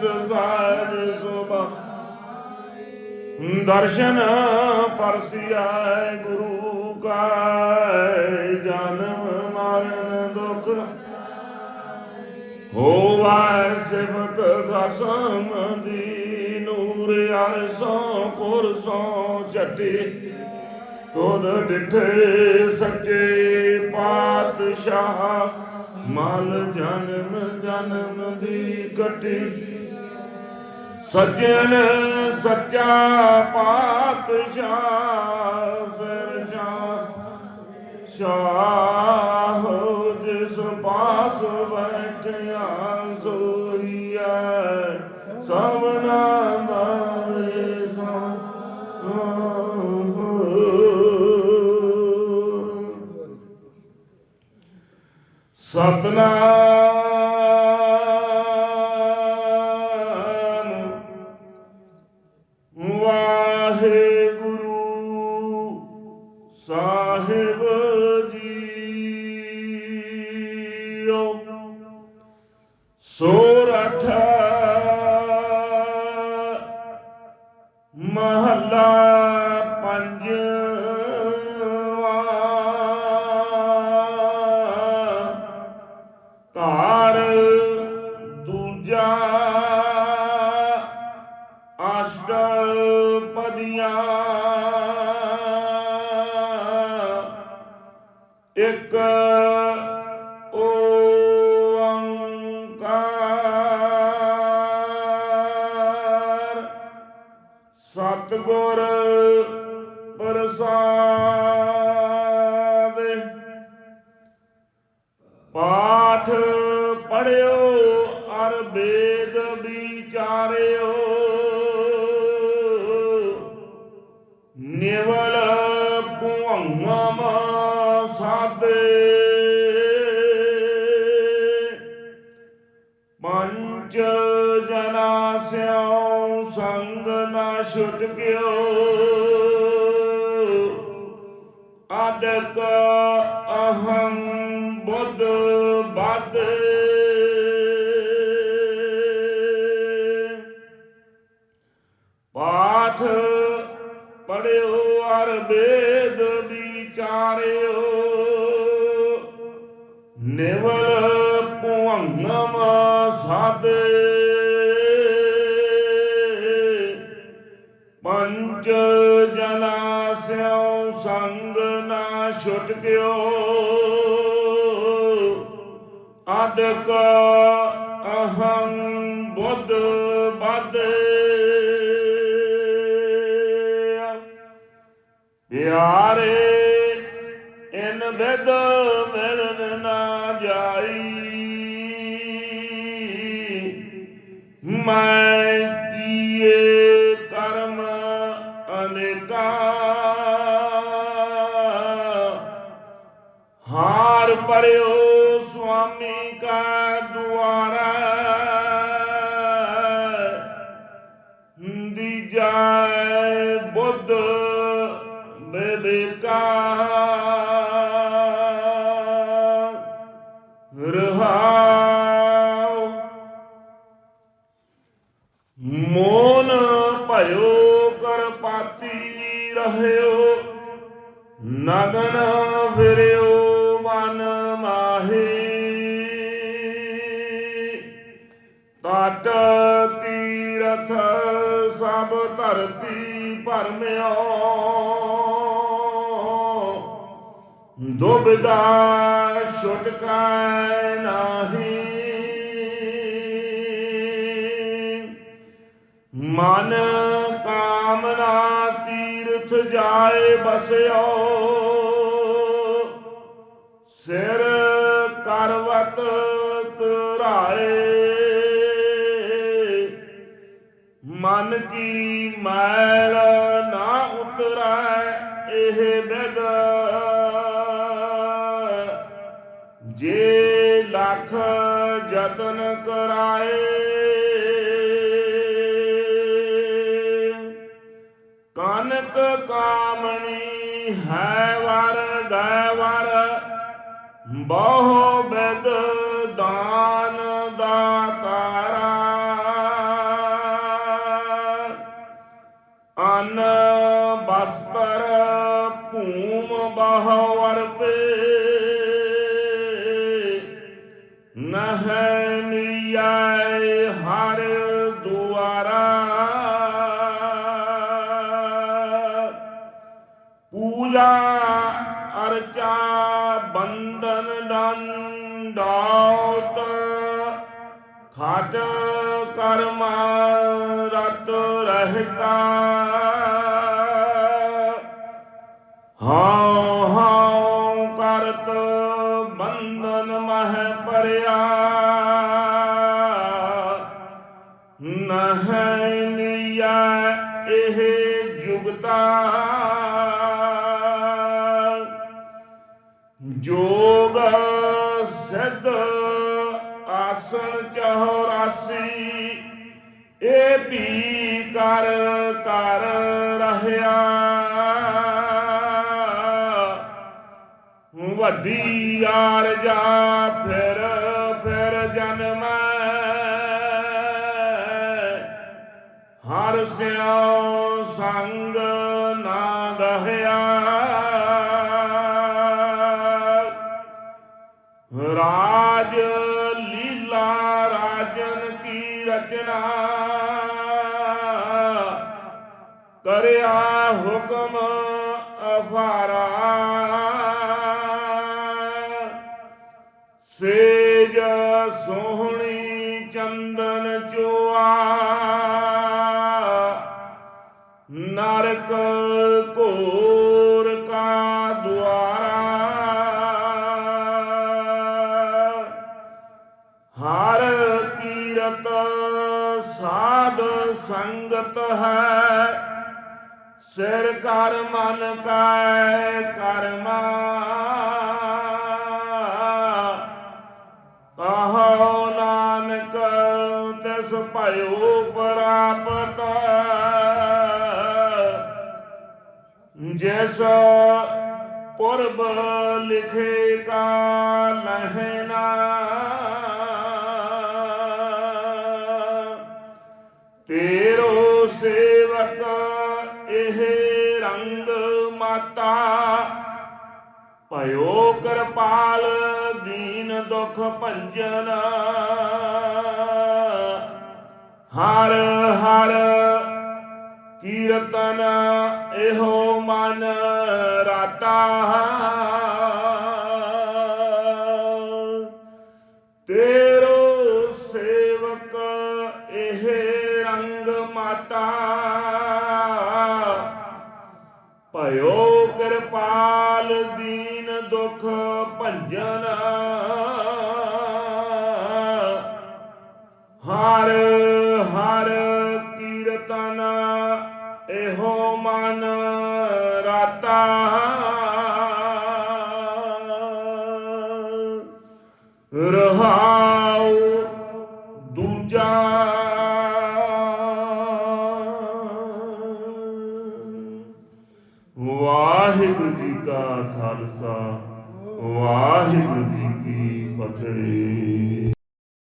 ਸਾਜ ਸੁਭਾ। ਦਰਸ਼ਨ ਪਰਸਿਆ ਗੁਰੂ ਕਾ ਜਨਮ ਮਰਨ ਦੁਖ। ਹੋਵੈ ਸਿਫਤ ਖਸਮ ਦੀ ਨੂਰ ਅਰਸੋਂ ਪੁਰਸੋਂ ਝਟੇ ਤੁਧ ਡਿਠੇ ਸੱਚੇ ਪਾਤਸ਼ਾਹ, ਮਲ ਜਨਮ ਜਨਮ ਦੀ ਕਟੀ ਸੱਜਣ ਸੱਚਾ ਪਾਤਸ਼ਾਹ ਸਿਰ ਜਾ ਸ਼ਾਹ ਜਿਸ ਪਾਸ ਬੈਠਿਆ ਸੋਈਐ ਸਭਨਾ ਦਾ ਸਤਨਾਮ ਇੱਕ ਓੰਕਾਰ। ਸਤਿਗੁਰ ਪ੍ਰਸਾਦ। ਪਾਠ ਪੜਿਓ ਛੁਟ ਗਿਓ। ਆਦਕ ਅਹੰ ਬੁੱਧ ਬਦ ਪਾਠ ਪੜਿਓ ਅਰ ਵੇਦ ਵਿਚਾਰਿਓ। ਨਿਵਲ ਭੁੰਗਮ ਸਾਦੇ ਅਦਕ ਅਹੰ ਬੁੱਧ ਬਦ ਪਿਆਰੇ ਇਨ ਬਿਦ ਮਿਲਨ ਨਾ ਜਾਈ। ਮੈਂ ਕੀਏ ਦੀਜੈ ਬੁੱਧ ਬੇਬੇਕਾ ਰਹਾਉ। ਮੋਨ ਭਇਓ ਕਰਪਾਤੀ ਰਹਿਓ। ਨਗਨ ਫਿਰਿਓ ਮਨ ਮਾਹੀ। ਤਟ ਤੀਰਥ ਸਭ ਧਰਤੀ ਭਰਮਿਓ ਦੁਬਦਾ ਛੁਟਕੈ ਨਾਹੀ। ਮਨ ਕਾਮਨਾ ਤੀਰਥ ਜਾਏ ਬਸਿਓ। ਸਿਰ ਕਰਵਤ ਮਨ ਕੀ ਮੈਲ ਨਾ ਉਤਰੈ, ਇਹ ਬਿਦ। ਜੇ ਲੱਖ ਯਤਨ ਕਰਾਏ, ਕਨਕ ਕਾਮਣੀ ਹੈ ਵਰ ਗੈ ਵਰ, ਬਹੁ ਬਿਦ ਮਿਲਿਆ ਹਰ ਦੁਆਰਾ। ਪੂਜਾ ਅਰਚਾ ਬੰਦਨ ਡੰਡਾਉਤ ਖਾਟ ਕਰਮਾ ਰਤ ਰਹਿਤਾ। ਇਹ ਵੀ ਕਰ ਕਰ ਰਹਿਆ। ਵੱਡੀ ਯਾਰ ਜਾ ਫਿਰ ਫਿਰ ਜਨਮ ਹਰ ਸਿਉ ਸੰਗ ਕਰਿਆ ਹੁਕਮ ਅਫਾਰਾ। ਸੇਜ ਸੋਹਣੀ ਚੰਦਨ ਚੋਆ। ਨਰਕ ਕੋਰ ਕਾ ਦੁਆਰਾ। ਹਰ ਕੀਰਤ ਸਾਧ ਸੰਗਤ ਹੈ। ਸਿਰ ਕਰ ਮਨ ਕੈ ਕਰਮਾ। ਕਹੋ ਨਾਨਕ ਤਿਸ ਭਇਓ ਪ੍ਰਾਪਤ। ਜਿਸ ਪੁਰਬ ਲਿਖੇ ਕਾ ਲਹਿਣਾ। ਭਇਓ ਕਿਰਪਾਲ ਦੀਨ ਦੁਖ ਭੰਜਨ। ਹਰ ਹਰ ਕੀਰਤਨ ਇਹੋ ਮਨ ਰਾਤਾ।